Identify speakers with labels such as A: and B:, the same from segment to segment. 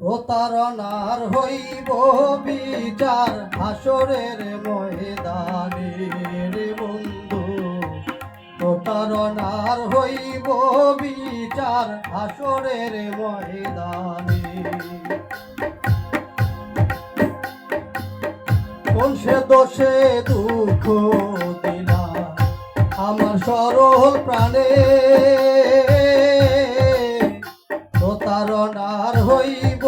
A: প্রতারণার হইব বিচার হাসরের ময়দানে রে বন্ধু। প্রতারণার হইব বিচার হাসরের ময়দানে। সে দোষে দুঃখ দিলা? আমার সরল প্রাণে। প্রতারণার হইব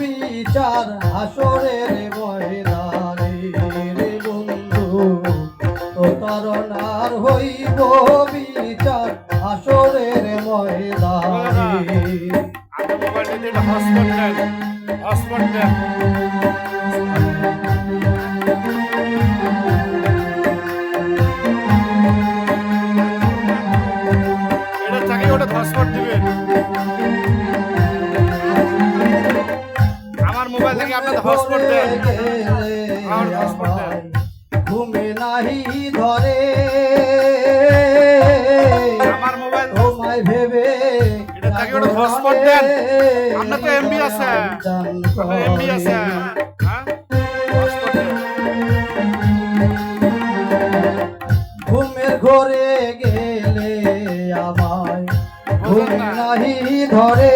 A: বিচার হাসরের ময়দানে রে বন্ধু প্রতারণার হইব বিচার হাসরের ময়দানে
B: হসপিটাল মোবাইলটা
A: ঘুমে নাহি ধরে। তোমায় ভেবে।
B: আপনার তো MB আছে। এমবি আছে। হ্যাঁ?
A: ঘুমের ঘরে গেলে আমায় ঘুম নাহি ধরে।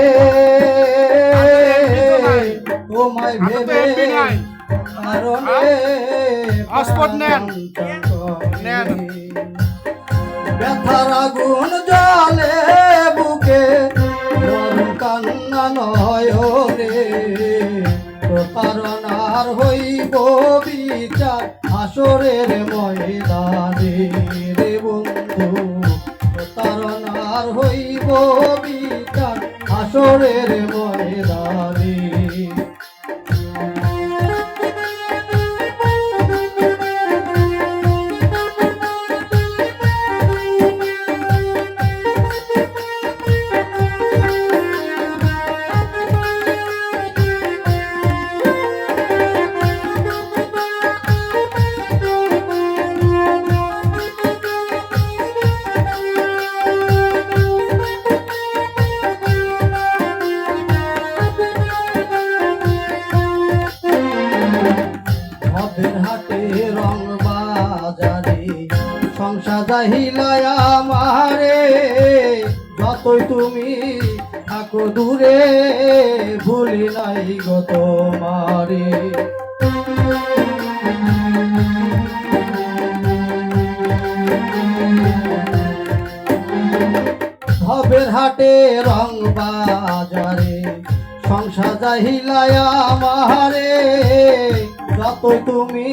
A: তোমায় ভেবে
B: Hotspot নেন। নেন।
A: ব্যথার আগুন জলে বুকে কান্না নয়নে প্রতারণার হইব বিচার হাসরের ময়দানে রে বন্ধু প্রতারণার হইব বিচার হাসরের ময়দানে মদের হাটে রং বাজারে। সংসার যাহিলায় আমারে যতই তুমি থাকো দূরে, ভুলি নাই গো তোমারে। ভবের হাটে রং বাজারে, সংসার যাহিলায় আমারে যতই তুমি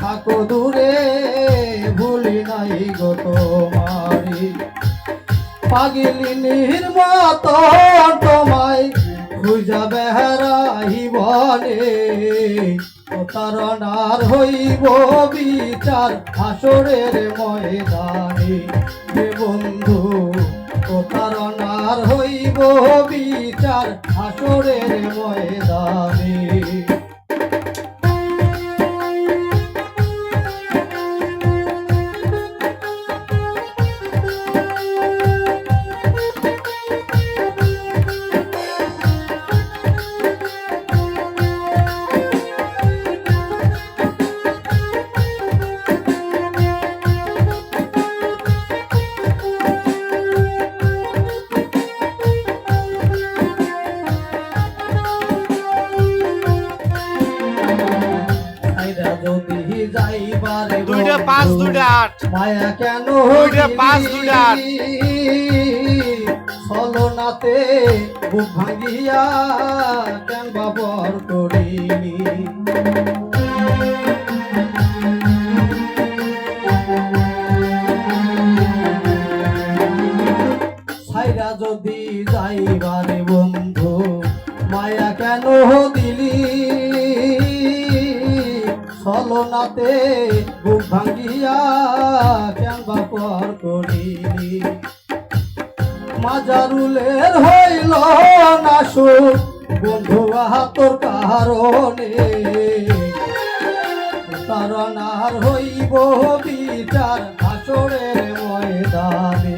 A: থাকো দূরে, ভুলি নাই গো তোমারি। পাগিলিনীর মতো তোমায় খুঁজা বেহারাই বনে প্রতারণার হইব বিচার হাসরের ময়দানে। বন্ধু, প্রতারণার হইব বিচার হাসরের ময়দানে।
B: দুইটা পাঁচ দুইটা আট।
A: মায়া কেন
B: দুইটা পাঁচ, দুইটা আট।
A: ছলনাতে বুক ভাঙিয়া কেন বাবর ছাইরা যদি যাইবারে বন্ধু মায়া কেন দিলি ছলনাতে বুক ভাঙ্গিয়া কেন বাপর করিলি? মাজারুলের হইল না সুখ, বন্ধু তোর কারণে। তারনার হইব বিচার হাসরের ময়দানে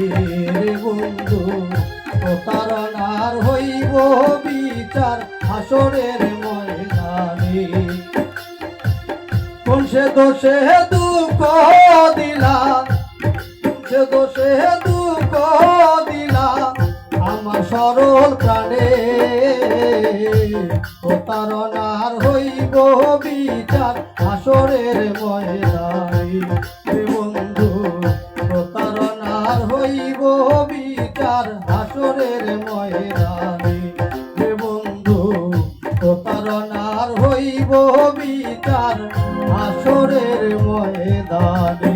A: রে বন্ধু। প্রতারণার হইব বিচার হাসরের ময়দানে। সে দোষে দুঃখ দিলা। সে দোষে দুঃখ দিলা আমার সরল প্রাণে। প্রতারণার হইব বিচার আসরের ময়দানে। প্রতারণার হইব বিচার আসরের ময়দানে।